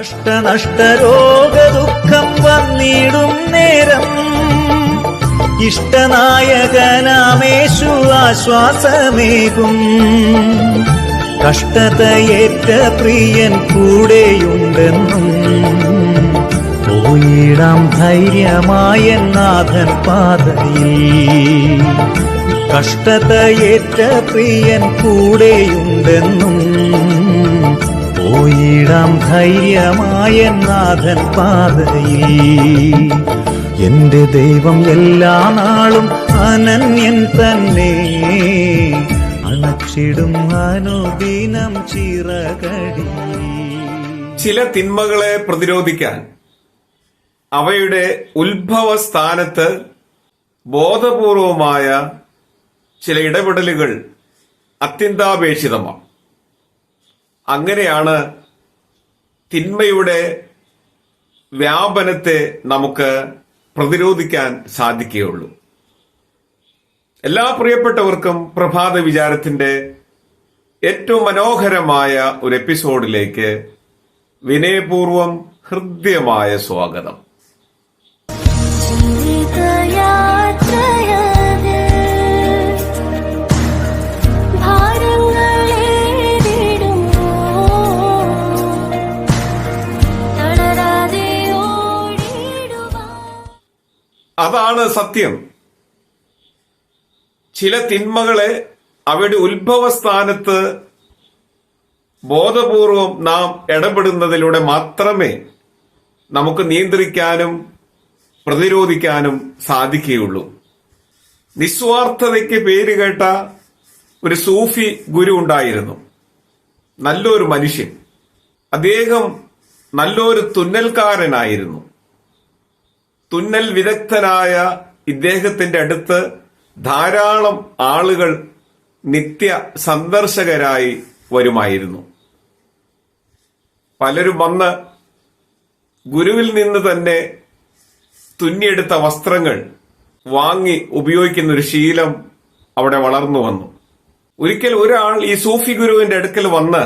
കഷ്ടനഷ്ടരോഗ ദുഃഖം വന്നിടും നേരം. ഇഷ്ടനായകനാമേശു ആശ്വാസമേകും. കഷ്ടതയേറ്റ പ്രിയൻ കൂടെയുണ്ടെന്നും. പോയിടാം ധൈര്യമായ നാഥൻ പാതയിൽ. കഷ്ടതയേറ്റ പ്രിയൻ കൂടെയുണ്ടെന്നും. പോയിടാം ധൈര്യമായ നാഥൻ പാതയിൽ. എന്റെ ദൈവം എല്ലാ നാളും അനന്യൻ തന്നെ. അണച്ചിടും അനുദിനം ചിറകടി. ചില തിന്മകളെ പ്രതിരോധിക്കാൻ അവയുടെ ഉത്ഭവ സ്ഥാനത്ത് ബോധപൂർവമായ ചില ഇടപെടലുകൾ അത്യന്താപേക്ഷിതമാണ്. അങ്ങനെയാണ് തിന്മയുടെ വ്യാപനത്തെ നമുക്ക് പ്രതിരോധിക്കാൻ സാധിക്കുകയുള്ളൂ. എല്ലാ പ്രിയപ്പെട്ടവർക്കും പ്രഭാത വിചാരത്തിന്റെ ഏറ്റവും മനോഹരമായ ഒരു എപ്പിസോഡിലേക്ക് വിനയപൂർവം ഹൃദ്യമായ സ്വാഗതം. അതാണ് സത്യം. ചില തിന്മകളെ അവയുടെ ഉത്ഭവസ്ഥാനത്ത് ബോധപൂർവം നാം ഇടപെടുന്നതിലൂടെ മാത്രമേ നമുക്ക് നിയന്ത്രിക്കാനും പ്രതിരോധിക്കാനും സാധിക്കുകയുള്ളൂ. നിസ്വാർത്ഥതയ്ക്ക് പേര് കേട്ട ഒരു സൂഫി ഗുരു ഉണ്ടായിരുന്നു. നല്ലൊരു മനുഷ്യൻ. അദ്ദേഹം നല്ലൊരു തുന്നൽക്കാരനായിരുന്നു. തുന്നൽ വിദഗ്ധനായ ഇദ്ദേഹത്തിന്റെ അടുത്ത് ധാരാളം ആളുകൾ നിത്യ സന്ദർശകരായി വരുമായിരുന്നു. പലരും വന്ന് ഗുരുവിൽ നിന്ന് തന്നെ തുന്നിയെടുത്ത വസ്ത്രങ്ങൾ വാങ്ങി ഉപയോഗിക്കുന്ന ഒരു ശീലം അവിടെ വളർന്നു വന്നു. ഒരിക്കൽ ഒരാൾ ഈ സൂഫി ഗുരുവിന്റെ അടുക്കൽ വന്ന്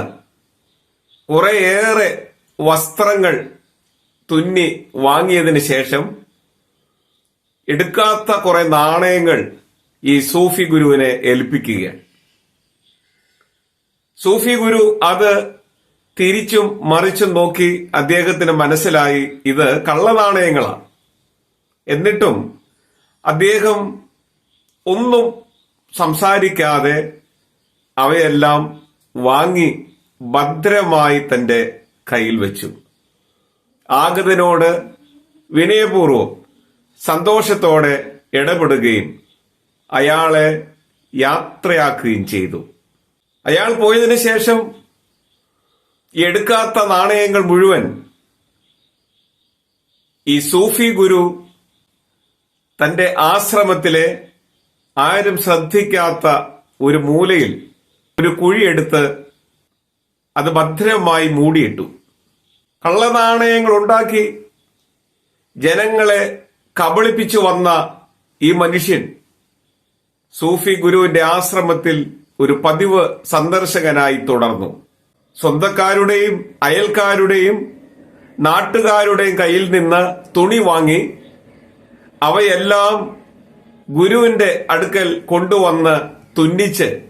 കുറേയേറെ വസ്ത്രങ്ങൾ തുന്നി വാങ്ങിയതിന് ശേഷം എടുക്കാത്ത കുറെ നാണയങ്ങൾ ഈ സൂഫി ഗുരുവിനെ ഏൽപ്പിക്കുകയാണ്. സൂഫി ഗുരു അത് തിരിച്ചും മറിച്ചും നോക്കി അദ്ദേഹത്തിന് മനസ്സിലായി ഇത് കള്ളനാണയങ്ങളാണ്. എന്നിട്ടും അദ്ദേഹം ഒന്നും സംസാരിക്കാതെ അവയെല്ലാം വാങ്ങി ഭദ്രമായി തന്റെ കയ്യിൽ വെച്ചു. ആഗതനോട് വിനയപൂർവം സന്തോഷത്തോടെ ഇടപെടുകയും അയാളെ യാത്രയാക്കുകയും ചെയ്തു. അയാൾ പോയതിന് ശേഷം എടുക്കാത്ത നാണയങ്ങൾ മുഴുവൻ ഈ സൂഫി ഗുരു തന്റെ ആശ്രമത്തിലെ ആരും ശ്രദ്ധിക്കാത്ത ഒരു മൂലയിൽ ഒരു കുഴിയെടുത്ത് അത് ഭദ്രമായി മൂടിയിട്ടു. കള്ളനാണയങ്ങൾ ഉണ്ടാക്കി ജനങ്ങളെ കബളിപ്പിച്ചു വന്ന ഈ മനുഷ്യൻ സൂഫി ഗുരുവിന്റെ ആശ്രമത്തിൽ ഒരു പതിവ് സന്ദർശകനായി തുടർന്നു. സ്വന്തക്കാരുടെയും അയൽക്കാരുടെയും നാട്ടുകാരുടെയും കയ്യിൽ നിന്ന് തുണി വാങ്ങി അവയെല്ലാം ഗുരുവിന്റെ അടുക്കൽ കൊണ്ടുവന്ന് തുന്നിച്ച്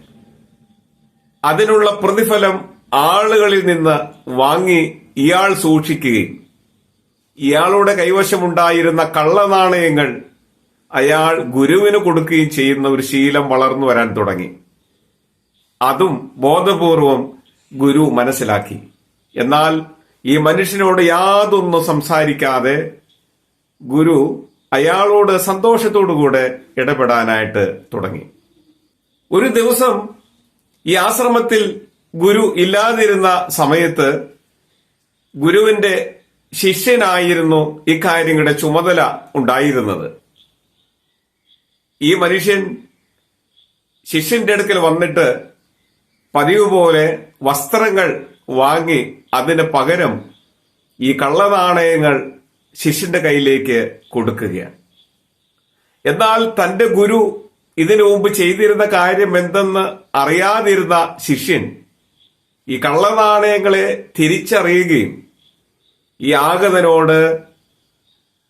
അതിനുള്ള പ്രതിഫലം ആളുകളിൽ നിന്ന് വാങ്ങി ഇയാൾ സൂക്ഷിക്കുകയും ഇയാളുടെ കൈവശമുണ്ടായിരുന്ന കള്ളനാണയങ്ങൾ അയാൾ ഗുരുവിന് കൊടുക്കുകയും ചെയ്യുന്ന ഒരു ശീലം വളർന്നു വരാൻ തുടങ്ങി. അതും ബോധപൂർവം ഗുരു മനസ്സിലാക്കി. എന്നാൽ ഈ മനുഷ്യനോട് യാതൊന്നും സംസാരിക്കാതെ ഗുരു അയാളോട് സന്തോഷത്തോടുകൂടെ ഇടപെടാനായിട്ട് തുടങ്ങി. ഒരു ദിവസം ഈ ആശ്രമത്തിൽ ഗുരു ഇല്ലാതിരുന്ന സമയത്ത് ഗുരുവിന്റെ ശിഷ്യനായിരുന്നു ഇക്കാര്യങ്ങളുടെ ചുമതല ഉണ്ടായിരുന്നത്. ഈ മനുഷ്യൻ ശിഷ്യന്റെ അടുക്കൽ വന്നിട്ട് പതിവ് പോലെ വസ്ത്രങ്ങൾ വാങ്ങി അതിന് പകരം ഈ കള്ളനാണയങ്ങൾ ശിഷ്യന്റെ കയ്യിലേക്ക് കൊടുക്കുകയാണ്. എന്നാൽ തന്റെ ഗുരു ഇതിനു മുമ്പ് ചെയ്തിരുന്ന കാര്യം എന്തെന്ന് അറിയാതിരുന്ന ശിഷ്യൻ ഈ കള്ളനാണയങ്ങളെ തിരിച്ചറിയുകയും ഈ ആഗതനോട്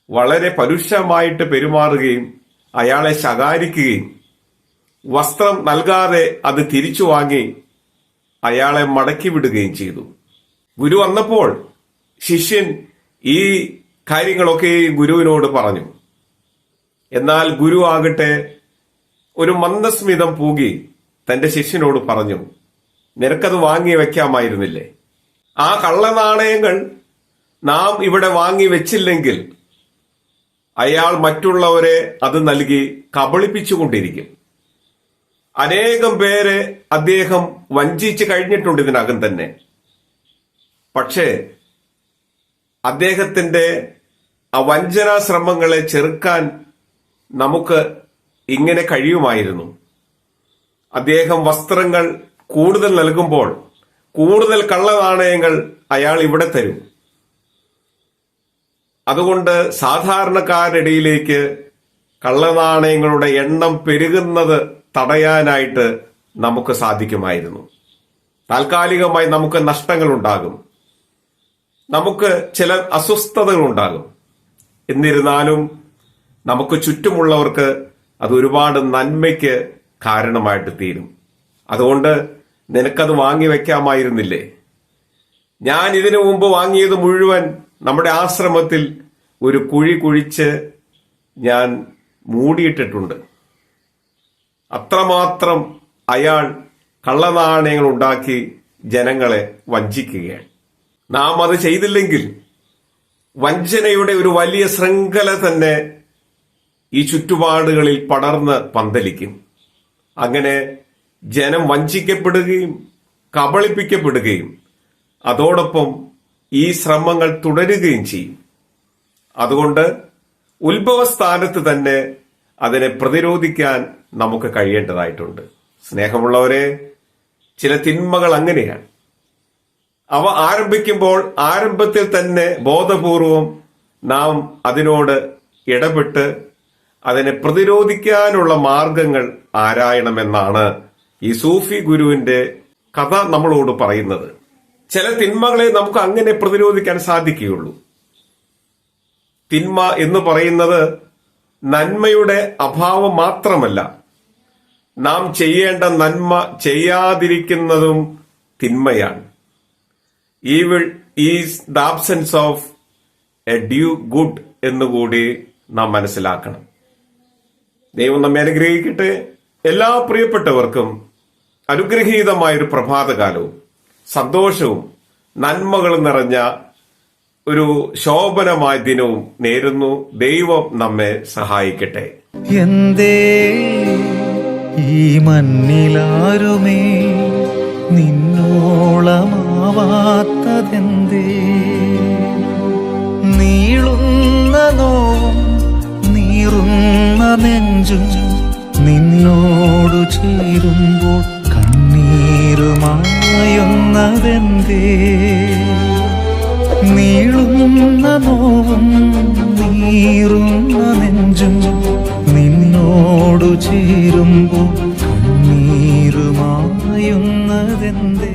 വളരെ പരുഷമായിട്ട് പെരുമാറുകയും അയാളെ ശകാരിക്കുകയും വസ്ത്രം നൽകാതെ അത് തിരിച്ചു വാങ്ങി അയാളെ മടക്കി വിടുകയും ചെയ്തു. ഗുരു വന്നപ്പോൾ ശിഷ്യൻ ഈ കാര്യങ്ങളൊക്കെ ഗുരുവിനോട് പറഞ്ഞു. എന്നാൽ ഗുരു ആകട്ടെ ഒരു മന്ദസ്മിതം പൂകി തന്റെ ശിഷ്യനോട് പറഞ്ഞു നിനക്കത് വാങ്ങി വെക്കാമായിരുന്നില്ലേ ആ കള്ളനാണയങ്ങൾ നാം ഇവിടെ വാങ്ങി വെച്ചില്ലെങ്കിൽ അയാൾ മറ്റുള്ളവരെ അത് നൽകി കബളിപ്പിച്ചുകൊണ്ടിരിക്കും. അനേകം പേരെ അദ്ദേഹം വഞ്ചിച്ച് കഴിഞ്ഞിട്ടുണ്ട് ഇതിനകം തന്നെ. പക്ഷേ അദ്ദേഹത്തിന്റെ ആ വഞ്ചനാ ശ്രമങ്ങളെ ചെറുക്കാൻ നമുക്ക് ഇങ്ങനെ കഴിയുമായിരുന്നു. അദ്ദേഹം വസ്ത്രങ്ങൾ കൂടുതൽ നൽകുമ്പോൾ കൂടുതൽ കള്ളനാണയങ്ങൾ അയാൾ ഇവിടെ തരും. അതുകൊണ്ട് സാധാരണക്കാരിടയിലേക്ക് കള്ളനാണയങ്ങളുടെ എണ്ണം പെരുകുന്നത് തടയാനായിട്ട് നമുക്ക് സാധിക്കുമായിരുന്നു. താൽക്കാലികമായി നമുക്ക് നഷ്ടങ്ങൾ ഉണ്ടാകും നമുക്ക് ചില അസ്വസ്ഥതകൾ ഉണ്ടാകും എന്നിരുന്നാലും നമുക്ക് ചുറ്റുമുള്ളവർക്ക് അത് ഒരുപാട് നന്മയ്ക്ക് കാരണമായിട്ട് തീരും. അതുകൊണ്ട് നിനക്കത് വാങ്ങി വയ്ക്കാമായിരുന്നില്ലേ ഞാൻ ഇതിനു മുമ്പ് വാങ്ങിയത് മുഴുവൻ നമ്മുടെ ആശ്രമത്തിൽ ഒരു കുഴി കുഴിച്ച് ഞാൻ മൂടിയിട്ടിട്ടുണ്ട്. അത്രമാത്രം അയാൾ കള്ളനാണയങ്ങൾ ഉണ്ടാക്കി ജനങ്ങളെ വഞ്ചിക്കുകയാണ്. നാം അത് ചെയ്തില്ലെങ്കിൽ വഞ്ചനയുടെ ഒരു വലിയ ശൃംഖല തന്നെ ഈ ചുറ്റുപാടുകളിൽ പടർന്ന് പന്തലിക്കും. അങ്ങനെ ജനം വഞ്ചിക്കപ്പെടുകയും കബളിപ്പിക്കപ്പെടുകയും അതോടൊപ്പം ഈ ശ്രമങ്ങൾ തുടരുകയും ചെയ്യും. അതുകൊണ്ട് ഉത്ഭവസ്ഥാനത്ത് തന്നെ അതിനെ പ്രതിരോധിക്കാൻ നമുക്ക് കഴിയേണ്ടതായിട്ടുണ്ട്. സ്നേഹമുള്ളവരെ ചില തിന്മകൾ അങ്ങനെയാണ്. അവ ആരംഭിക്കുമ്പോൾ ആരംഭത്തിൽ തന്നെ ബോധപൂർവം നാം അതിനോട് ഇടപെട്ട് അതിനെ പ്രതിരോധിക്കാനുള്ള മാർഗങ്ങൾ ആരായണമെന്നാണ് ഈ സൂഫി ഗുരുവിന്റെ കഥ നമ്മളോട് പറയുന്നത്. ചില തിന്മകളെ നമുക്ക് അങ്ങനെ പ്രതിരോധിക്കാൻ സാധിക്കുകയുള്ളൂ. തിന്മ എന്ന് പറയുന്നത് നന്മയുടെ അഭാവം മാത്രമല്ല. നാം ചെയ്യേണ്ട നന്മ ചെയ്യാതിരിക്കുന്നതും തിന്മയാണ്. Evil is the absence of a due good എന്നുകൂടി നാം മനസ്സിലാക്കണം. ദൈവം നമ്മെ അനുഗ്രഹിക്കട്ടെ. എല്ലാ പ്രിയപ്പെട്ടവർക്കും അനുഗ്രഹീതമായൊരു പ്രഭാതകാലവും. സന്തോഷവും നന്മകളും നിറഞ്ഞ ഒരു ശോഭനമായ ദിനവും നേരുന്നു. ദൈവം നമ്മെ സഹായിക്കട്ടെ. എന്തേ ഈ മണ്ണിലാരുമേ? നിന്നോളമാവാത്തതെന്തേ? നീളുന്ന നോവും നീറുന്ന നെഞ്ചും നിന്നോടു ചേരുമ്പോൾ കണ്ണീരുമായുന്നതെന്തേ നീളുന്ന നോവും നീറുന്ന നെഞ്ചും നിന്നോടു ചേരുമ്പോൾ കണ്ണീരുമായുന്നതെന്തേ?